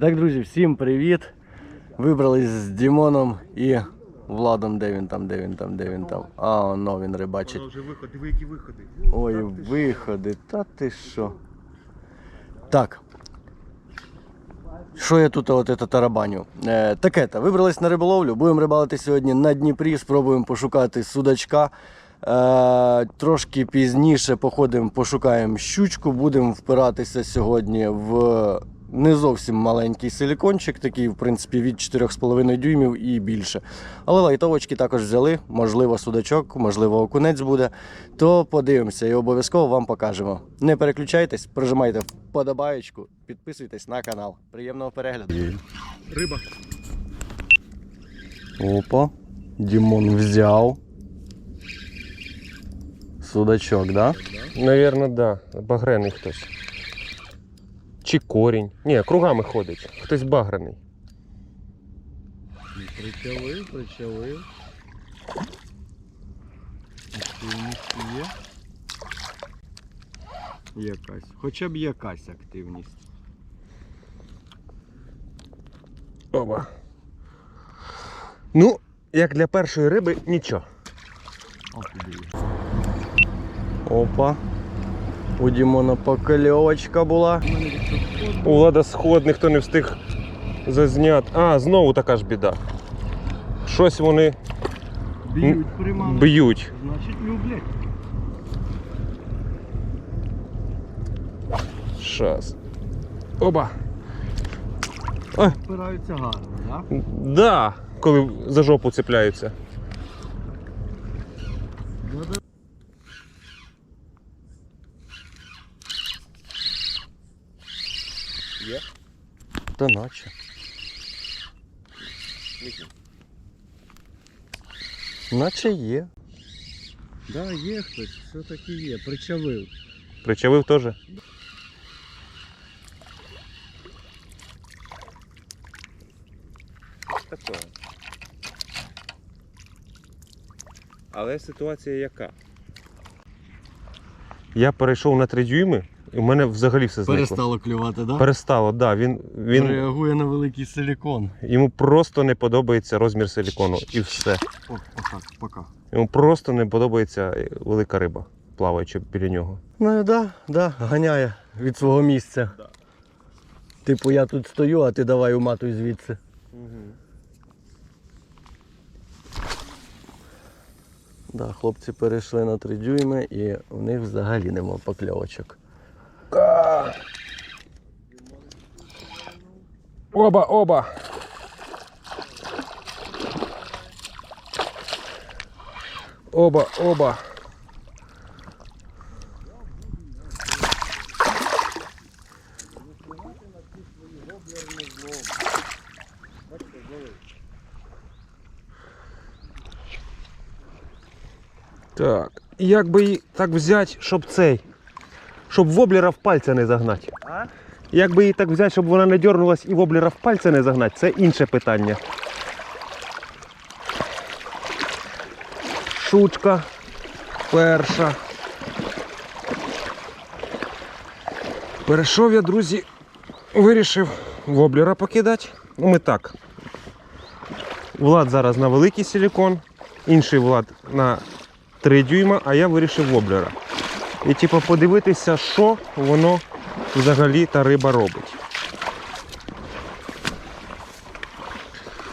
Так, друзі, всім привіт. Вибрались з Дімоном і Владом, де він там, де він там, де він там. А, воно він рибачить. Вже виход, диви, які виходи. Ой, виходи, та ти що. Так. Що я тут от это тарабаню? Е, таке то вибрались на риболовлю. Будемо рибалити сьогодні на Дніпрі, спробуємо пошукати судачка. Е, трошки пізніше походимо, пошукаємо щучку. Будемо впиратися сьогодні в не зовсім маленький силікончик, такий, в принципі, від 4,5 дюймів і більше. Але лайтовочки також взяли, можливо, судачок, можливо, окунець буде. То подивимося і обов'язково вам покажемо. Не переключайтесь, прожимайте вподобаєчку, підписуйтесь на канал. Приємного перегляду. Риба. Опа, Дімон взяв. Судачок, да? Навірно, да. Багрений хтось. Чи корінь. Ні, кругами ходить. Хтось багрений. Причалив, причалив. Активність є. Якась. Хоча б якась активність. Оба. Ну, як для першої риби, нічого. Опа. У Дімона покльовочка була. У Влада сход, ніхто не встиг зазняти. А, знову така ж біда. Щось вони Б'ють б'ють. Значить люблять. Щас. Оба. Впираються гарно, так? Да, коли за жопу цепляються. Є? Та наче. Наче є. Да, є хтось, все-таки є, причавив. Причавив теж. Такого. Але ситуація яка? Я перейшов на 3 дюйми, в мене взагалі все зникло. Перестало клювати, да? Перестало, так. Да, він, він, Реагує на великий силікон. йому просто не подобається розмір силікону і все. О, пока, пока. Йому просто не подобається велика риба, плаваючи біля нього. Ну да, да, ганяє від свого місця. Типу я тут стою, а ти давай уматуй звідси. Да, хлопці перейшли на 3 дюйми і в них взагалі нема покльовочок. Оба, оба. Оба, оба. Так, як би так взяти, щоб цей, щоб воблера в пальця не загнати. Як би її так взяти, щоб вона не дернулась і воблера в пальця не загнати, це інше питання. Шучка перша. Перейшов я, друзі, вирішив воблера покидати. Ну, ми так. Влад зараз на великий силікон, інший Влад на 3 дюйма, а я вирішив воблера. І типу подивитися, що воно взагалі та риба робить.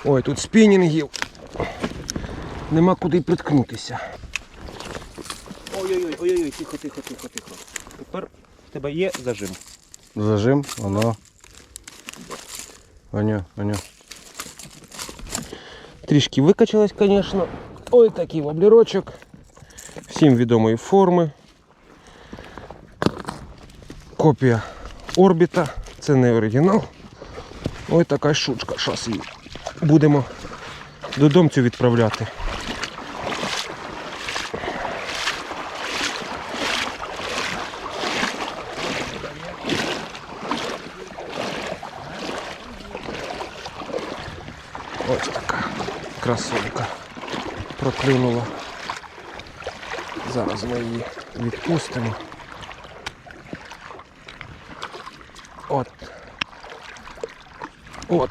Ой, тут спінінгів. Нема куди приткнутися. Ой-ой-ой, ой-ой, тихо, тихо, тихо, тихо. Тепер в тебе є зажим. Зажим, воно. Оню, оню. Трішки викачалась, звісно. Ой, такий воблерочок. Всім відомої форми. Копія орбіта. Це не оригінал. Ой, така шучка. Зараз її будемо додомцю відправляти. Ось така красунька проклюнула. Зараз ми її відпустимо. От. От.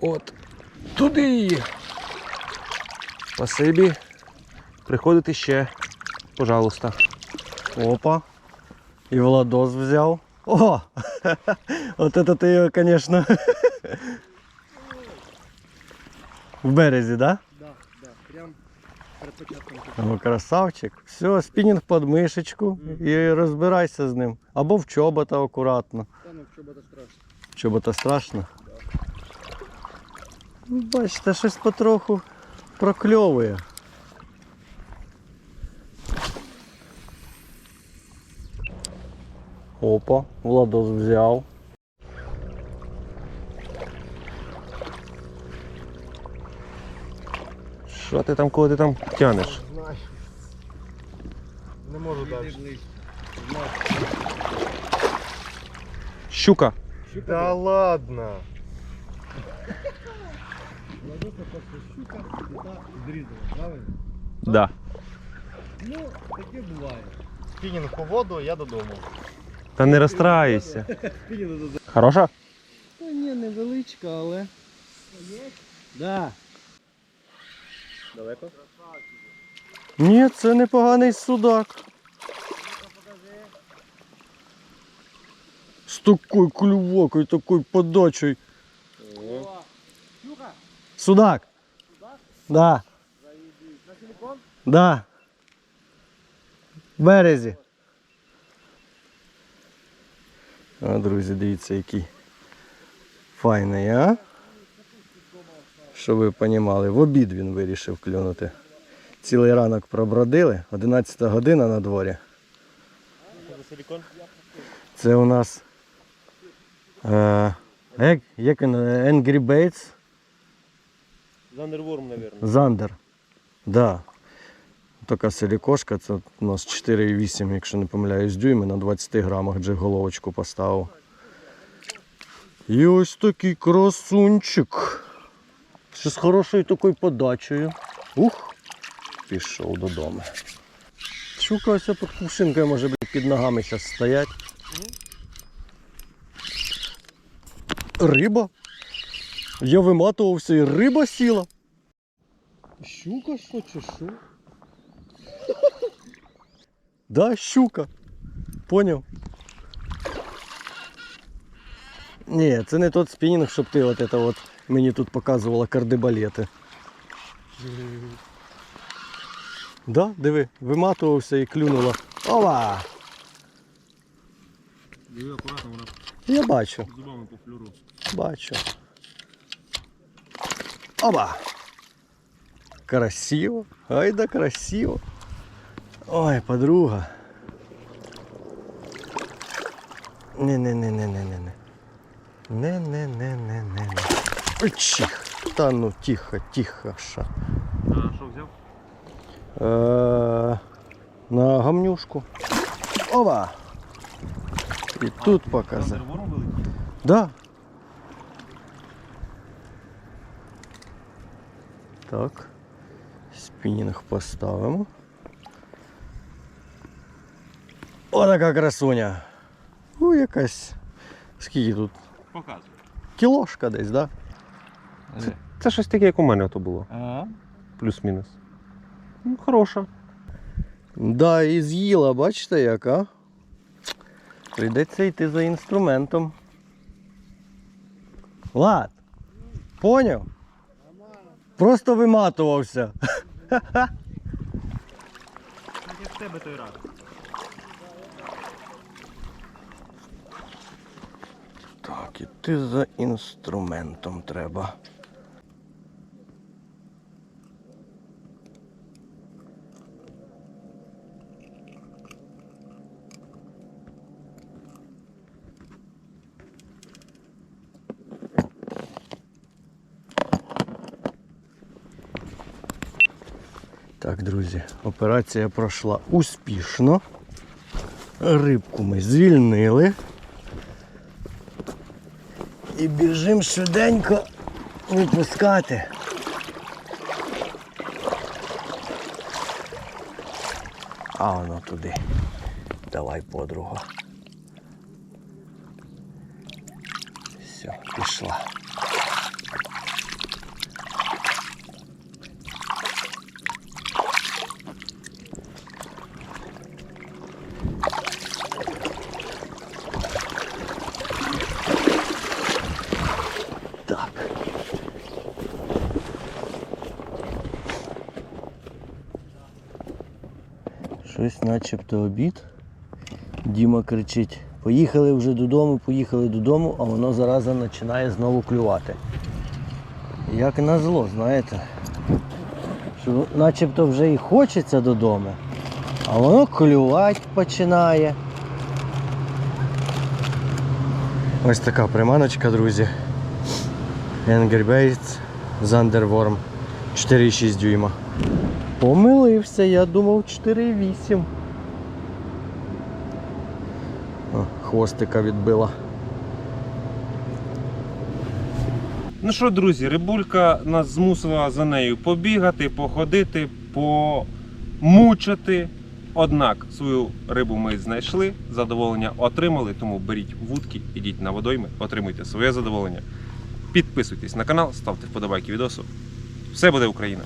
От. Туди. Спасибі. Приходите ще. Пожалуйста. Опа. І Владос взяв. О! От это ти його, звісно. В березі? Да, да. Перед початком. Ну, красавчик. Все, спінінг під мишечку і розбирайся з ним. Або в чобота акуратно. Та ну, що буде страшно. Чобота страшно. Ну, Бачите, щось потроху прокльовує. Опа, Владос взяв. Що ти там, кого ти там тянеш? Знаю. Не можу далі. Щука. Та ладно. щука і та зрізала, правильно? Да. Ну, таке буває. Спінінг у воду, я додому. Та не розстраюйся. Спінінг додому. Хороша? Та ні, невеличка, але. Да. Далеко? Ні, це непоганий судак. З такою клювокою, такою подачею. Судак. Судак? Да. Да. В березі. А, друзі, дивіться, який файний, а? Щоб ви розуміли, в обід він вирішив клюнути. Цілий ранок пробродили, 11 година на дворі. Це у нас. Е, як, він, Angry Bates Зандерворм, мабуть. Зандер. Да. Така силікошка, це у нас 4,8, якщо не помиляюсь, дюйми на 20 грамах джиг-головочку поставив. І ось такий красунчик. Ще з хорошою такою подачею. Ух, пішов додому. Щука ось під кувшинкою може бути під ногами зараз стоять. Риба. Я виматувався і риба сіла. Щука що чи що? Да, щука. Поняв? Ні, це не тот спінінг, щоб ти от это от мені тут показувала кардебалети. Да, диви, виматувався і клюнула. Ова! Диви, акуратно, вона Я бачу, зубами по флюру. бачу. Оба! Красиво. Ай да красиво. Ой, подруга. Не-не-не-не-не-не-не. Не-не-не-не-не-не. Ой, чих. Та ну тихо, тихо, ша. А що взяв? Е, на гамнюшку. Ова! І тут показав. Зандерворм великий? Да. Так. Спінінг поставимо. О, така красуня. У, якась. Скільки тут? Показуй. Кілошка десь, да? Це щось таке, як у мене то було. Ага. Плюс-мінус. Ну, хороша. Да, і з'їла, бачите як, а? Прийдеться йти за інструментом. Влад, поняв? Просто виматувався. Як в тебе той раз. Так, іти за інструментом треба. Так, друзі, операція пройшла успішно. Рибку ми звільнили. І біжимо швиденько випускати. А воно туди. Давай, подруга. Все, пішла. Так. Щось начебто обід. Діма кричить: поїхали вже додому, поїхали додому, а воно зараза починає знову клювати. Як назло, знаєте. Що начебто вже і хочеться додому, а воно клювати починає. Ось така приманочка, друзі. Angry Baits Zanderworm 4,6 дюйма. Помилився, я думав 4,8. Хвостика відбила. Ну що, друзі, рибулька нас змусила за нею побігати, походити, помучити. Однак свою рибу ми знайшли, задоволення отримали, тому беріть вудки, ідіть на водойми, отримуйте своє задоволення. Підписуйтесь на канал, ставте вподобайки відосу. Все буде Україна!